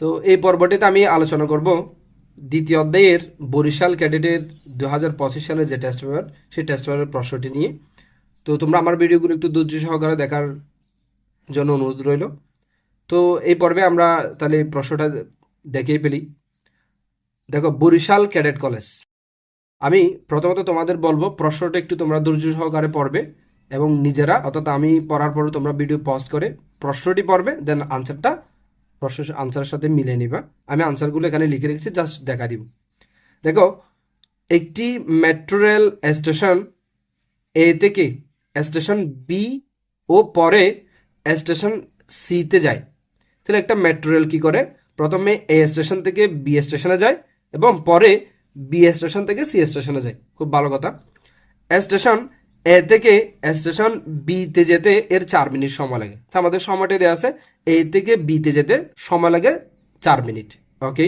তো এই পর্বটিতে আমি আলোচনা করব দ্বিতীয় অধ্যায়ের বরিশাল ক্যাডেটের দু হাজার পঁচিশ সালের যে টেস্ট পেপার সেই টেস্ট পেপারের প্রশ্নটি নিয়ে। তো তোমরা আমার ভিডিওগুলো একটু ধৈর্য সহকারে দেখার জন্য অনুরোধ রইল। তো এই পর্বে আমরা তাহলে প্রশ্নটা দেখেই পেলি দেখো, বরিশাল ক্যাডেট কলেজ। আমি প্রথমত তোমাদের বলব, প্রশ্নটা একটু তোমরা ধৈর্য সহকারে পড়বে এবং নিজেরা, অর্থাৎ আমি পড়ার পরে তোমরা ভিডিও পজ করে প্রশ্নটি পড়বে দেন আনসারটা প্রশ্ন আনসারের সাথে মিলে নিবা। আমি আনসারগুলো এখানে লিখে রেখেছি জাস্ট দেখা দিব। দেখো, একটি মেট্রো রেল স্টেশন এ থেকে স্টেশন বি ও পরে স্টেশন সিতে যায়। তাহলে একটা মেট্রো রেল কি করে? প্রথমে এ স্টেশন থেকে বি স্টেশনে যায় এবং পরে বি স্টেশন থেকে সি স্টেশনে যায়। খুব ভালো কথা। স্টেশন এ থেকে স্টেশন বিতে যেতে এর চার মিনিট সময় লাগে। তো আমাদের সময়টা দেওয়া আছে। এ থেকে বিতে যেতে সময় লাগে চার মিনিট ওকে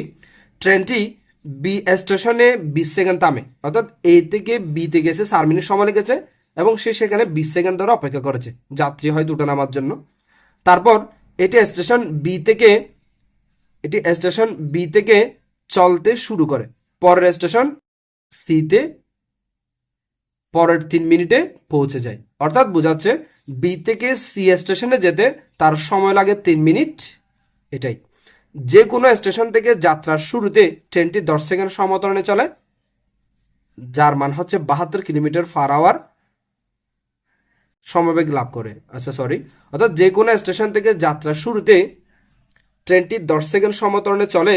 ট্রেনটি বি স্টেশনে বিশ সেকেন্ড থামে, অর্থাৎ এ থেকে বিতে গেছে চার মিনিট সময় লেগেছে এবং সে সেখানে বিশ সেকেন্ড ধরে অপেক্ষা করেছে, যাত্রী হয় দুটো নামার জন্য। তারপর এটি স্টেশন বি থেকে, এটি স্টেশন বি থেকে চলতে শুরু করে, পরের স্টেশন সিতে পরের তিন মিনিটে পৌঁছে যায়। অর্থাৎ বোঝাচ্ছে বি থেকে সি স্টেশনে যেতে তার সময় লাগে তিন মিনিট। এটাই। যে কোনো স্টেশন থেকে যাত্রার শুরুতে ট্রেনটি দশ সেকেন্ড সমতরণে চলে, যার মান হচ্ছে বাহাত্তর কিলোমিটার পার আওয়ার সমবেগ লাভ করে। আচ্ছা সরি অর্থাৎ যে কোনো স্টেশন থেকে যাত্রার শুরুতে ট্রেনটি দশ সেকেন্ড সমতরণে চলে,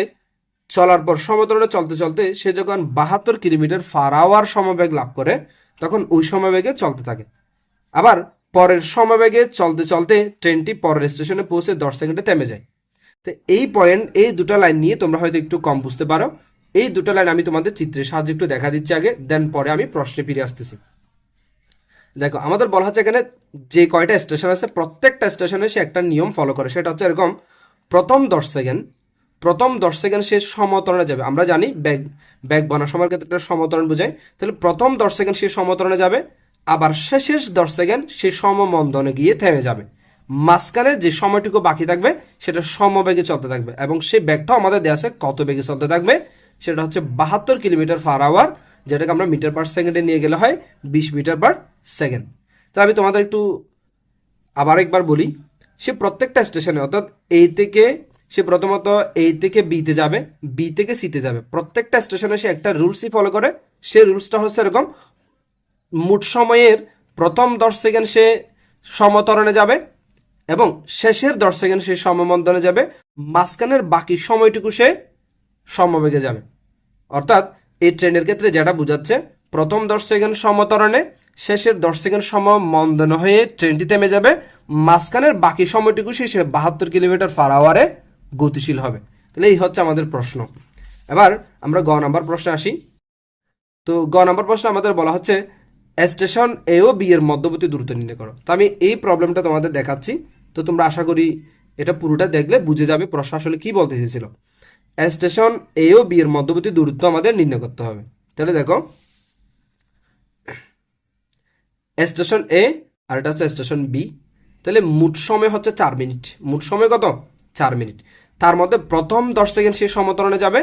চলার পর সমতরণে চলতে চলতে সে যখন বাহাত্তর কিলোমিটার পার আওয়ার সমবেগ লাভ করে, তখন ওই সমবেগে চলতে থাকে। আবার পরের সমবেগে চলতে চলতে ট্রেনটি পরের স্টেশনে পৌঁছে দশ সেকেন্ডে থেমে যায়। তো এই পয়েন্ট এই দুটো লাইন নিয়ে তোমরা হয়তো একটু কম বুঝতে পারো। এই দুটো লাইন আমি তোমাদের চিত্রের সাহায্যে একটু দেখা দিচ্ছি আগে দেন পরে আমি প্রশ্নে ফিরে আসতেছি। দেখো, আমাদের বলা হচ্ছে এখানে যে কয়টা স্টেশন আছে, প্রত্যেকটা স্টেশনে সে একটা নিয়ম ফলো করে। সেটা হচ্ছে এরকম, প্রথম দশ সেকেন্ড প্রথম দশ সেকেন্ড সে সমতরণে যাবে। আমরা জানি ব্যাগ ব্যাগ বানার সময়ের ক্ষেত্রে সমতরণ বোঝায়। তাহলে প্রথম দশ সেকেন্ড সে সমতরণে যাবে আবার শেষের দশ সেকেন্ড সে সমমন্দনে গিয়ে থেমে যাবে। মাঝখানে যে সময়টুকু বাকি থাকবে, সেটা সমবেগে চলতে থাকবে এবং সেই ব্যাগটাও আমাদের দেওয়া আছে কত বেগে চলতে থাকবে, সেটা হচ্ছে বাহাত্তর কিলোমিটার পার আওয়ার যেটাকে আমরা মিটার পার সেকেন্ডে নিয়ে গেলে হয় বিশ মিটার পার সেকেন্ড তো আমি তোমাদের একটু আবার একবার বলি, সে প্রত্যেকটা স্টেশনে, অর্থাৎ এই থেকে, সে প্রথমত এই থেকে বিতে যাবে বি থেকে সিতে যাবে। প্রত্যেকটা স্টেশনে সে একটা রুলসই ফলো করে, সে রুলসটা হচ্ছে এরকম মোট সময়ের প্রথম দশ সেকেন্ড সে সমতরণে যাবে এবং শেষের দশ সেকেন্ড সে সমমন্দনে যাবে। মাঝখানের বাকি সময়টুকু সে সমবেগে যাবে। অর্থাৎ এই ট্রেনের ক্ষেত্রে যেটা বোঝাচ্ছে, প্রথম দশ সেকেন্ড সমতরণে, শেষের দশ সেকেন্ড সমমন্দন হয়ে ট্রেনটি থেমে যাবে। মাঝখানের বাকি সময়টুকু সে বাহাত্তর কিলোমিটার পার আওয়ারে গতিশীল হবে। তাহলে এই হচ্ছে আমাদের প্রশ্ন। এবার আমরা গ নাম্বার প্রশ্নে আসি। তো গ নাম্বার প্রশ্নে আমাদের বলা হচ্ছে স্টেশন এ ও বি এর মধ্যবর্তী দূরত্ব নির্ণয় করো। তো আমি এই প্রবলেমটা তোমাদের দেখাচ্ছি। তো তোমরা আশা করি এটা পুরোটা দেখলে বুঝে যাবে প্রশ্ন আসলে কি বলতে চেয়েছিল স্টেশন এ ও বি এর মধ্যবর্তী দূরত্ব আমাদের নির্ণয় করতে হবে। তাহলে দেখো, স্টেশন এ আর এটা হচ্ছে স্টেশন বি তাহলে মোট সময় হচ্ছে চার মিনিট। মোট সময় কত? চার মিনিট। তার মধ্যে প্রথম দশ সেকেন্ড সে সমতরণে যাবে,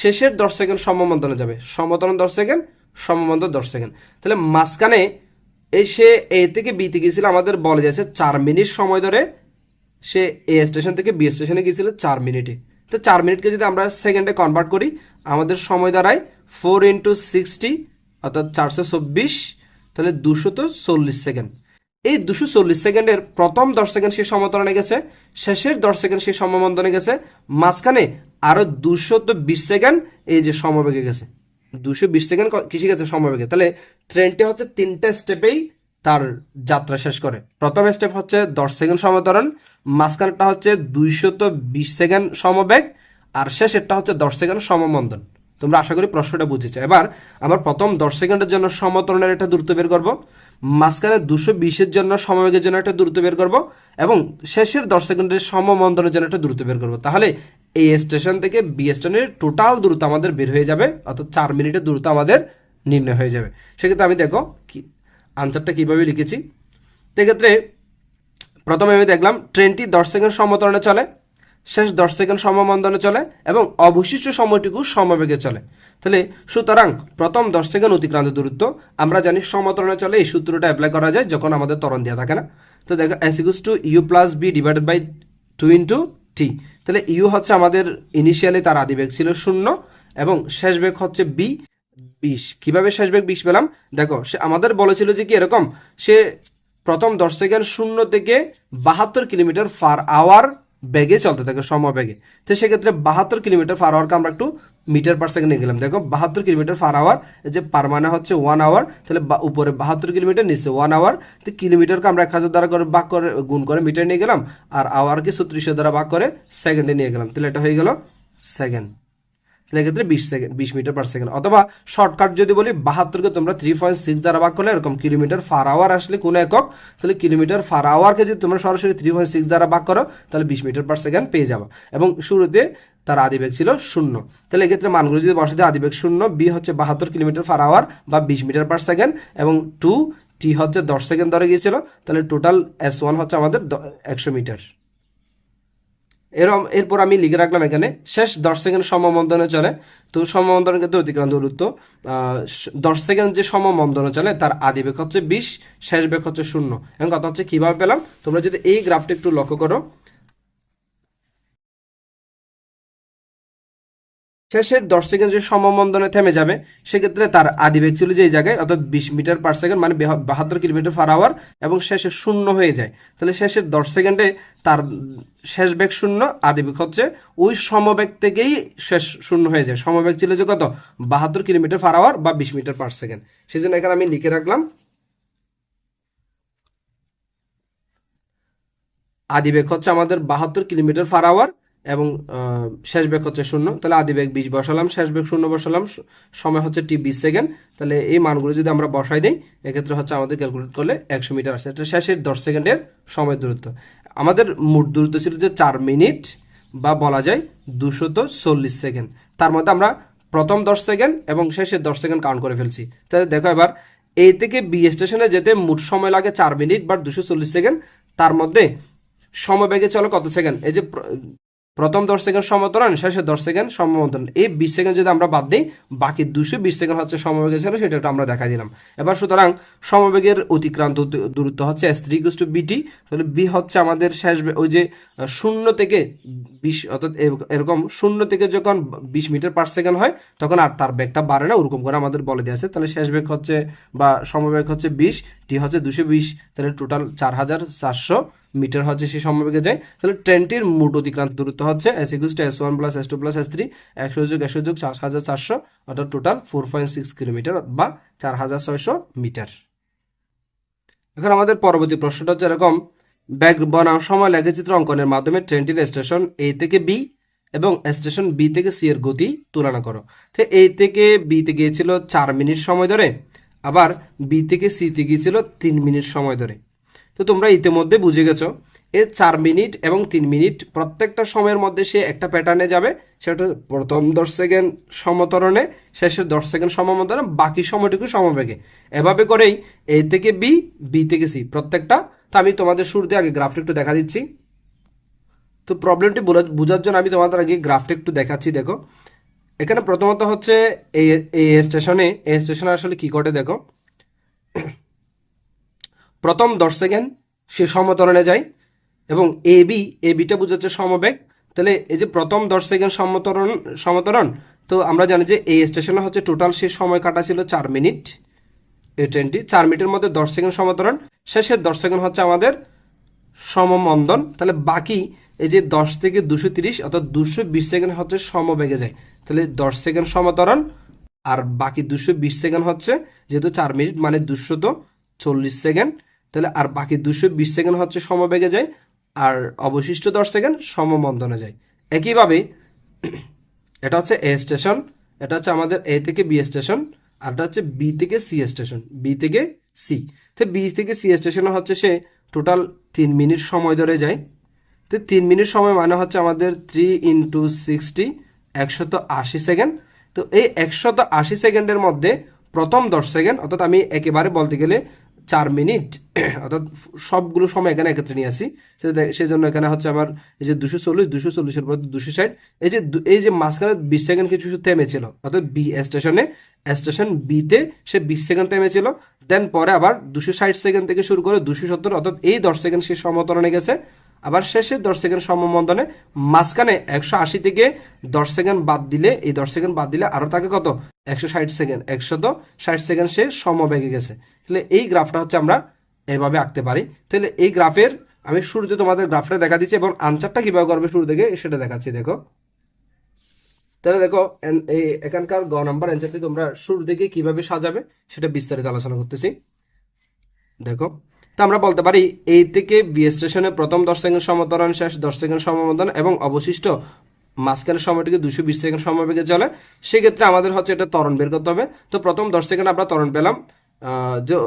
শেষের দশ সেকেন্ড সমমন্তনে যাবে। সমতরণ দশ সেকেন্ড সমমন্তন দশ সেকেন্ড। তাহলে মাঝখানে এই সে এ থেকে বিতে গিয়েছিল, আমাদের বলে যাচ্ছে চার মিনিট সময় ধরে। সে এ স্টেশন থেকে বি স্টেশনে গিয়েছিল চার মিনিটে। তো চার মিনিটকে যদি আমরা সেকেন্ডে কনভার্ট করি, আমাদের সময় দাঁড়ায় ফোর ইন্টু সিক্সটি অর্থাৎ চারশো চব্বিশ, তাহলে দুশো তো চল্লিশ সেকেন্ড। এই দুশো চল্লিশ সেকেন্ডের প্রথম দশ সেকেন্ড সে সমতরণে গেছে, শেষের দশ সেকেন্ড সে সমবন্ধনে গেছে, মাঝখানে আরও দুশো তো বিশ সেকেন্ড এই যে সমবেগে গেছে। দুশো বিশ সেকেন্ড গেছে সমবেগে তাহলে ট্রেনটি হচ্ছে তিনটা স্টেপেই তার যাত্রা শেষ করে। প্রথম স্টেপ হচ্ছে দশ সেকেন্ড সমতরণ মাঝখানটা হচ্ছে দুইশো তো বিশ সেকেন্ড সমবেগ আর শেষেরটা হচ্ছে দশ সেকেন্ড সমমন্দন তোমরা আশা করি প্রশ্নটা বুঝেছ। এবার আমার প্রথম দশ সেকেন্ডের জন্য সমতরণের একটা দূরত্ব বের করব। মাঝখানে দুশো বিশের জন্য সমবেগের জন্য একটা দূরত্ব বের করব এবং শেষের দশ সেকেন্ডের সমমন্দনের জন্য একটা দূরত্ব বের করব। তাহলে এই স্টেশন থেকে বি স্টেশনের টোটাল দূরত্ব আমাদের বের হয়ে যাবে, অর্থাৎ চার মিনিটের দূরত্ব আমাদের নির্ণয় হয়ে যাবে। সেক্ষেত্রে আমি দেখো কি আনসারটা কীভাবে লিখেছি? সেক্ষেত্রে প্রথমে আমি দেখলাম ট্রেনটি দশ সেকেন্ড সমতরণে চলে। শেষ দশ সেকেন্ড সমমন্দনে চলে এবং অবশিষ্ট সময়টুকু সমবেগে চলে। তাহলে সুতরাং প্রথম দশ সেকেন্ড অতিক্রান্ত দূরত্ব, আমরা জানি সমতরণে চলে এই সূত্রটা অ্যাপ্লাই করা যায় যখন আমাদের তরণ দেওয়া থাকে না। তো দেখো S equals to U plus V divided by two into T তাহলে ইউ হচ্ছে আমাদের ইনিশিয়ালি তার আদি বেগ ছিল শূন্য এবং শেষ বেগ হচ্ছে বি বিশ। কীভাবে শেষ বেগ বিশ পেলাম? দেখো, সে আমাদের বলেছিল যে কি এরকম? সে প্রথম দশ সেকেন্ড শূন্য থেকে বাহাত্তর কিলোমিটার ফার আওয়ার বেগে চলতে থাকে সমবেগে তো সেক্ষেত্রে বাহাত্তর কিলোমিটার ফার আওয়ারকে আমরা একটু মিটার পার সেকেন্ডে গেলাম। দেখো, বাহাত্তর কিলোমিটার ফার আওয়ার যে পার মানে হচ্ছে ওয়ান আওয়ার তাহলে উপরে বাহাত্তর কিলোমিটার, নিচে ওয়ান আওয়ার তো কিলোমিটারকে আমরা এক হাজার দ্বারা করে ভাগ করে, গুণ করে মিটার নিয়ে গেলাম, আর আওয়ারকে ছত্রিশের দ্বারা ভাগ করে সেকেন্ডে নিয়ে গেলাম। তাহলে এটা হয়ে গেল সেকেন্ড তাহলে এক্ষেত্রে বিশ সেকেন্ড বিশ মিটার পার সেকেন্ড অথবা শর্টকাট যদি বলি, বাহাত্তরকে তোমরা থ্রি পয়েন্ট সিক্স দ্বারা ভাগ করলে এরকম কিলোমিটার ফার আওয়ার আসলে কোন একক, তাহলে কিলোমিটার ফার আওয়ারকে যদি তোমরা সরাসরি থ্রি পয়েন্ট সিক্স দ্বারা ভাগ করো, তাহলে বিশ মিটার পার সেকেন্ড পেয়ে যাবে। এবং শুরুতে তার আদিবেগ ছিল শূন্য। তাহলে এক্ষেত্রে মানগুলো যদি বসে দেয় আদিবেগ শূন্য বি হচ্ছে বাহাত্তর কিলোমিটার পার আওয়ার বা বিশ মিটার পার সেকেন্ড এবং টু টি হচ্ছে দশ সেকেন্ড ধরে গিয়েছিল, তাহলে টোটাল এস ওয়ান হচ্ছে আমাদের একশো মিটার। এরম এরপর আমি লিখে রাখলাম এখানে, শেষ দশ সেকেন্ড সমমন্দনে চলে। তো সমমন্দনের ক্ষেত্রে অতিক্রান্ত দূরত্ব। দশ সেকেন্ড যে সমমন্দনে চলে, তার আদি বেগ হচ্ছে বিশ, শেষ বেগ হচ্ছে শূন্য। এবং কথা হচ্ছে কীভাবে পেলাম? তোমরা যদি এই গ্রাফটা একটু লক্ষ্য করো। শেষের দশ সেকেন্ড যে সমমন্দনে থেমে যাবে, সেক্ষেত্রে তার আদি বেগ ছিল যে জায়গায়, অর্থাৎ বিশ মিটার পার সেকেন্ড মানে বাহাত্তর কিলোমিটার পার আওয়ার এবং শেষে শূন্য হয়ে যায়। তাহলে শেষের দশ সেকেন্ডে তার শেষ বেগ শূন্য, আদি বেগ হচ্ছে ওই সমবেগ থেকেই শেষ শূন্য হয়ে যায়। সমবেগ ছিল যে কত? বাহাত্তর কিলোমিটার পার আওয়ার বা বিশ মিটার পার সেকেন্ড সেই জন্য এখানে আমি লিখে রাখলাম, আদি বেগ হচ্ছে আমাদের বাহাত্তর কিলোমিটার পার আওয়ার এবং শেষ বেগ হচ্ছে শূন্য। তাহলে আদি বেগ বিশ বসালাম, শেষ বেগ শূন্য বসালাম সময় হচ্ছে টি বিশ সেকেন্ড। তাহলে এই মানগুলো যদি আমরা বসাই দিই, এক্ষেত্রে হচ্ছে আমাদের ক্যালকুলেট করলে একশো মিটার আসছে এটা শেষের দশ সেকেন্ডের সময় দূরত্ব। আমাদের মোট দূরত্ব ছিল যে চার মিনিট বা বলা যায় দুশত চল্লিশ সেকেন্ড। তার মধ্যে আমরা প্রথম দশ সেকেন্ড এবং শেষের দশ সেকেন্ড কাউন্ট করে ফেলছি। তাহলে দেখো এবার, এ থেকে বি স্টেশনে যেতে মোট সময় লাগে চার মিনিট বা দুশো চল্লিশ সেকেন্ড। তার মধ্যে সমবেগে চলো কত সেকেন্ড? এই যে প্রথম দশ সেকেন্ড সমতরণ শেষে দশ সেকেন্ড সমতরণ এই বিশ সেকেন্ড যদি আমরা বাদ দিই, বাকি দুশো বিশ সেকেন্ড হচ্ছে সমবেগে ছিল, সেটা আমরা দেখা দিলাম। এবার সুতরাং সমবেগের অতিক্রান্ত দূরত্ব হচ্ছে এস থ্রি টু বিটি তাহলে বি হচ্ছে আমাদের শেষ ওই যে শূন্য থেকে বিশ, অর্থাৎ এরকম শূন্য থেকে যখন বিশ মিটার পার সেকেন্ড হয়, তখন আর তার বেগটা বাড়ে না, ওরকম করে আমাদের বলে দেওয়া দিয়েছে তাহলে শেষ বেগ হচ্ছে বা সমবেগ হচ্ছে বিশ টি হচ্ছে দুশো বিশ, তাহলে টোটাল চার হাজার চারশো মিটার হচ্ছে সেই সমবেগে যায়। তাহলে ট্রেনটির মোট অতিক্রান্ত দূরত্ব হচ্ছে S equals to S one plus S two plus S three একশো যোগ একশো যোগ, চার হাজার চারশো, অর্থাৎ total four point six kilometre বা চার হাজার ছয়শো মিটার। এখন আমাদের পরবর্তী প্রশ্নটা হচ্ছে এরকম, ব্যাগ বনাম সময় লেখচিত্র অঙ্কনের মাধ্যমে ট্রেনটির স্টেশন এ থেকে বি এবং স্টেশন বি থেকে সি এর গতি তুলনা করো। তো এ থেকে বি তে গিয়েছিল চার মিনিট সময় ধরে, আবার বি থেকে সি তে গিয়েছিল তিন মিনিট সময় ধরে। তো তোমরা ইতিমধ্যে বুঝে গেছো। এ চার মিনিট এবং তিন মিনিট প্রত্যেকটা সময়ের মধ্যে সে একটা প্যাটার্নে যাবে। সেটা প্রথম দশ সেকেন্ড সমতরণে, শেষের দশ সেকেন্ড সমমতরণে, বাকি সময়টুকু সমবেগে। এভাবে করেই এ থেকে বি বি থেকে সি প্রত্যেকটা। তো আমি তোমাদের শুরুতে আগে গ্রাফটা একটু দেখা দিচ্ছি। তো প্রবলেমটি বোঝা- বোঝার জন্য আমি তোমাদের আগে গ্রাফটা একটু দেখাচ্ছি, দেখো। এখানে প্রথমত হচ্ছে এই এই স্টেশনে এই স্টেশনে আসলে কি ঘটে, দেখো। প্রথম দশ সেকেন্ড সে সমতরণে যায় এবং এ বি, এ বিটা বোঝাচ্ছে সমবেগ। তাহলে এই যে প্রথম দশ সেকেন্ড সমতরণ সমতরণ, তো আমরা জানি যে এই স্টেশনে হচ্ছে টোটাল সে সময় কাটা ছিল চার মিনিট। এই ট্রেনটি চার মিনিটের মধ্যে দশ সেকেন্ড সমতরণ। শেষের দশ সেকেন্ড হচ্ছে আমাদের সমমন্দন। তাহলে বাকি এই যে দশ থেকে দুশো তিরিশ অর্থাৎ দুশো বিশ সেকেন্ড হচ্ছে সমবেগে যায়। তাহলে দশ সেকেন্ড সমতরণ আর বাকি দুশো বিশ সেকেন্ড হচ্ছে যেহেতু চার মিনিট মানে দুশো তো চল্লিশ সেকেন্ড। তাহলে আর বাকি দুশো বিশ সেকেন্ড হচ্ছে সমবেগে যায়, আর অবশিষ্ট দশ সেকেন্ড সমমন্দনে যায়। একইভাবে, এটা হচ্ছে এ স্টেশন, এটা হচ্ছে আমাদের এ থেকে বি স্টেশন, আর এটা হচ্ছে বি থেকে সি স্টেশন, বি থেকে সি। তো বি থেকে সি স্টেশনে হচ্ছে সে টোটাল তিন মিনিট সময় ধরে যায়। তো তিন মিনিট সময় মানে হচ্ছে আমাদের থ্রি ইন্টু সিক্সটি একশত আশি সেকেন্ড। তো এই একশত আশি সেকেন্ডের মধ্যে প্রথম দশ সেকেন্ড, অর্থাৎ আমি একেবারে বলতে গেলে চার মিনিট, অর্থাৎ সবগুলো সময় এখানে একত্রে নিয়ে আসি। সেই জন্য এখানে হচ্ছে আমার এই যে দুশো চল্লিশ, দুশো চল্লিশের পর দুশো ষাট। এই যে এই যে মাঝখানে বিশ সেকেন্ড কিছু থেমেছিল অর্থাৎ বি স্টেশনে স্টেশন বিতে সে বিশ সেকেন্ড থেমেছিল দেন পরে আবার দুশো ষাট সেকেন্ড থেকে শুরু করে দুশো সত্তর, অর্থাৎ এই দশ সেকেন্ড সে সমতরণে গেছে। আবার শেষে দশ সেকেন্ড সমবন্ধনে মাঝখানে একশো আশি থেকে দশ সেকেন্ড বাদ দিলে, এই দশ সেকেন্ড বাদ দিলে আরও থাকে কত? একশো ষাট সেকেন্ড। একশত ষাট সেকেন্ড সে সমবেগে গেছে। তাহলে এই গ্রাফটা হচ্ছে আমরা এভাবে আঁকতে পারি। তাহলে এই গ্রাফের, আমি শুরুতে তোমাদের গ্রাফটা দেখা দিচ্ছি এবং আনসারটা কীভাবে করবে শুরু থেকে সেটা দেখাচ্ছি, দেখো। তাহলে দেখো এই এখানকার গ নাম্বার অ্যান্সারটি তোমরা শুরু থেকে কীভাবে সাজাবে সেটা বিস্তারিত আলোচনা করতেছি। দেখো তো আমরা বলতে পারি, এই থেকে বি স্টেশনে প্রথম দশ সেকেন্ড সমতরণ শেষ, দশ সেকেন্ড সমবন্ধন এবং অবশিষ্ট মাঝখানের সময়টিকে দুশো বিশ সেকেন্ড সময়বেগে চলে। সেক্ষেত্রে আমাদের হচ্ছে এটা তরণ বের করতে হবে। তো প্রথম দশ সেকেন্ড আমরা তরণ পেলাম।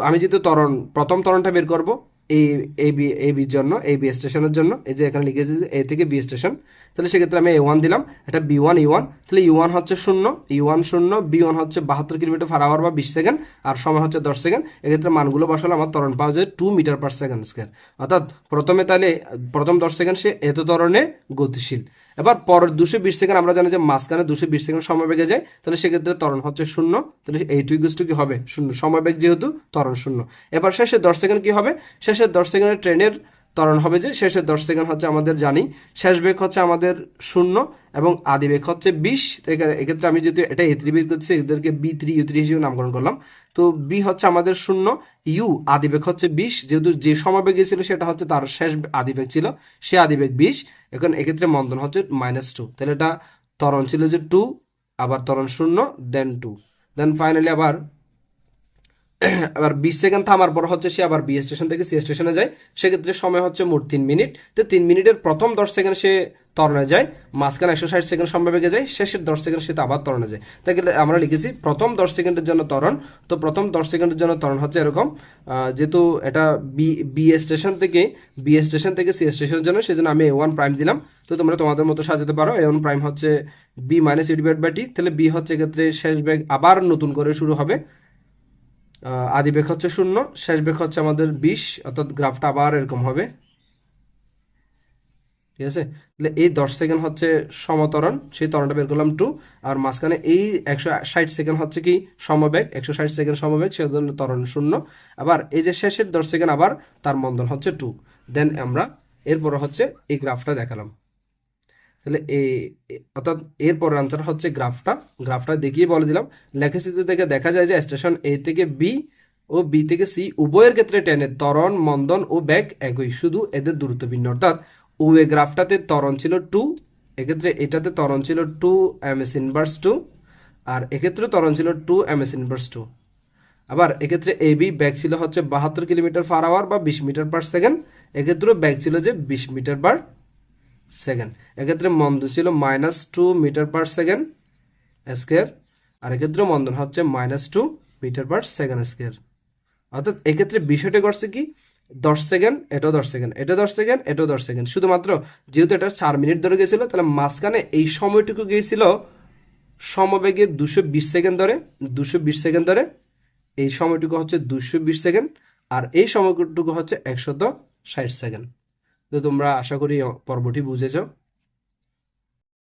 আমি যেহেতু তরণ প্রথম তরণটা বের করব এই এ বি এ বির জন্য এই বি স্টেশনের জন্য, এই যে এখানে লিখেছি যে এ থেকে বি স্টেশন তাহলে সেক্ষেত্রে আমি এ ওয়ান দিলাম, এটা বি ওয়ান ই ওয়ান তাহলে ই ওয়ান হচ্ছে শূন্য ই ওয়ান শূন্য বি ওয়ান হচ্ছে বাহাত্তর কিলোমিটার পার আওয়ার বা বিশ সেকেন্ড, আর সময় হচ্ছে দশ সেকেন্ড, এক্ষেত্রে মানগুলো বসালে আমার তরণ পাওয়া যায় two metre per second square অর্থাৎ প্রথমে তাহলে, প্রথম দশ সেকেন্ড সে এত ধরনের গতিশীল। এবার পরের দুশো বিশ সেকেন্ড আমরা জানি যে মাঝখানে দুশো বিশ সেকেন্ড সময় বেগে যায়, তাহলে সেক্ষেত্রে তরণ হচ্ছে শূন্য, তাহলে এইটু টু কি হবে? শূন্য। সময় বেগ যেহেতু তরণ শূন্য। এবার শেষে দশ সেকেন্ড কি হবে? শেষের দশ সেকেন্ডের ট্রেনের ত্বরণ হবে যে শেষের দশ সেকেন্ড হচ্ছে আমাদের জানি, শেষ বেগ হচ্ছে আমাদের শূন্য এবং আদি বেগ হচ্ছে বিশ। এক্ষেত্রে আমি যেহেতু এটা এ থ্রি বের করছি, এদেরকে বি থ্রি ইউ থ্রি হিসেবে নামকরণ করলাম। তো বি হচ্ছে আমাদের শূন্য ইউ আদিবেগ হচ্ছে বিশ। যেহেতু যে সমবেগ ছিল সেটা হচ্ছে তার শেষ আদিবেগ ছিল, সে আদিবেগ বিশ। এখন এক্ষেত্রে মন্দন হচ্ছে মাইনাস টু তাহলে এটা ত্বরণ ছিল যে টু আবার ত্বরণ শূন্য দেন টু দেন ফাইনালি আবার আবার বিশ সেকেন্ড থামার পর হচ্ছে সে আবার বি স্টেশন থেকে সি স্টেশনে যায়। সেক্ষেত্রে সময় হচ্ছে মোট তিন মিনিট। তো তিন মিনিটের প্রথম দশ সেকেন্ড সে তরণে যায়, মাঝখানে একশো ষাট সেকেন্ড সময় বেগে যায়, শেষের দশ সেকেন্ড সে আবার ত্বরণে যায়। তাই আমরা লিখেছি, প্রথম দশ সেকেন্ডের জন্য তরণ তো প্রথম দশ সেকেন্ডের জন্য তরণ হচ্ছে এরকম যেহেতু এটা বি বি স্টেশন থেকে বি স্টেশন থেকে সি স্টেশনের জন্য, সেজন্য আমি এ ওয়ান প্রাইম দিলাম। তো তোমরা তোমাদের মতো সাজাতে পারো। এ ওয়ান প্রাইম হচ্ছে V minus U divide by T তাহলে বি হচ্ছে এক্ষেত্রে শেষ ব্যাগ আবার নতুন করে শুরু হবে। আদি বেগ হচ্ছে শূন্য, শেষ বেগ হচ্ছে আমাদের বিশ, অর্থাৎ গ্রাফটা আবার এরকম হবে। ঠিক আছে? তাহলে এই দশ সেকেন্ড হচ্ছে সমতরণ, সেই তরণটা বের করলাম টু আর মাঝখানে এই একশো ষাট সেকেন্ড হচ্ছে কি সমবেগ, একশো ষাট সেকেন্ড সমবেগ সেজন্য তরণ শূন্য। আবার এই যে শেষের দশ সেকেন্ড আবার তার মন্দন হচ্ছে টু দেন আমরা এরপর হচ্ছে এই গ্রাফটা দেখালাম। তাহলে অর্থাৎ এরপর আনসার হচ্ছে গ্রাফটা। গ্রাফটা দেখিয়ে বলে দিলাম। লেখাচিত্র থেকে দেখা যায় যে স্টেশন এ থেকে বি ও বি থেকে সি উভয়ের ক্ষেত্রে ট্রেনের ত্বরণ, মন্দন ও ব্যাগ একই, শুধু এদের দূরত্ব ভিন্ন। অর্থাৎ ওয়ে গ্রাফটাতে ত্বরণ ছিল টু এক্ষেত্রে এটাতে ত্বরণ ছিল two M S inverse two আর এক্ষেত্রে ত্বরণ ছিল two M S inverse two আবার এক্ষেত্রে এ বি ব্যাগ ছিল হচ্ছে বাহাত্তর কিলোমিটার পার আওয়ার বা বিশ মিটার পার সেকেন্ড এক্ষেত্রেও ব্যাগ ছিল যে বিশ মিটার পার সেকেন্ড। এক্ষেত্রে মন্দন ছিল minus two metre per second square আর এক্ষেত্রে মন্দন হচ্ছে minus two metre per second square অর্থাৎ এক্ষেত্রে বিষয়টা করছে কি? দশ সেকেন্ড এটাও দশ সেকেন্ড এটা দশ সেকেন্ড এটাও দশ সেকেন্ড শুধুমাত্র যেহেতু এটা চার মিনিট ধরে গেছিল, তাহলে মাঝখানে এই সময়টুকু গিয়েছিল সমবেগে দুশো বিশ সেকেন্ড ধরে, দুশো বিশ সেকেন্ড ধরে। এই সময়টুকু হচ্ছে দুশো বিশ সেকেন্ড আর এই সময়টুকু হচ্ছে একশত ষাট সেকেন্ড তো তোমরা আশা করি পর্বটি বুঝেছ।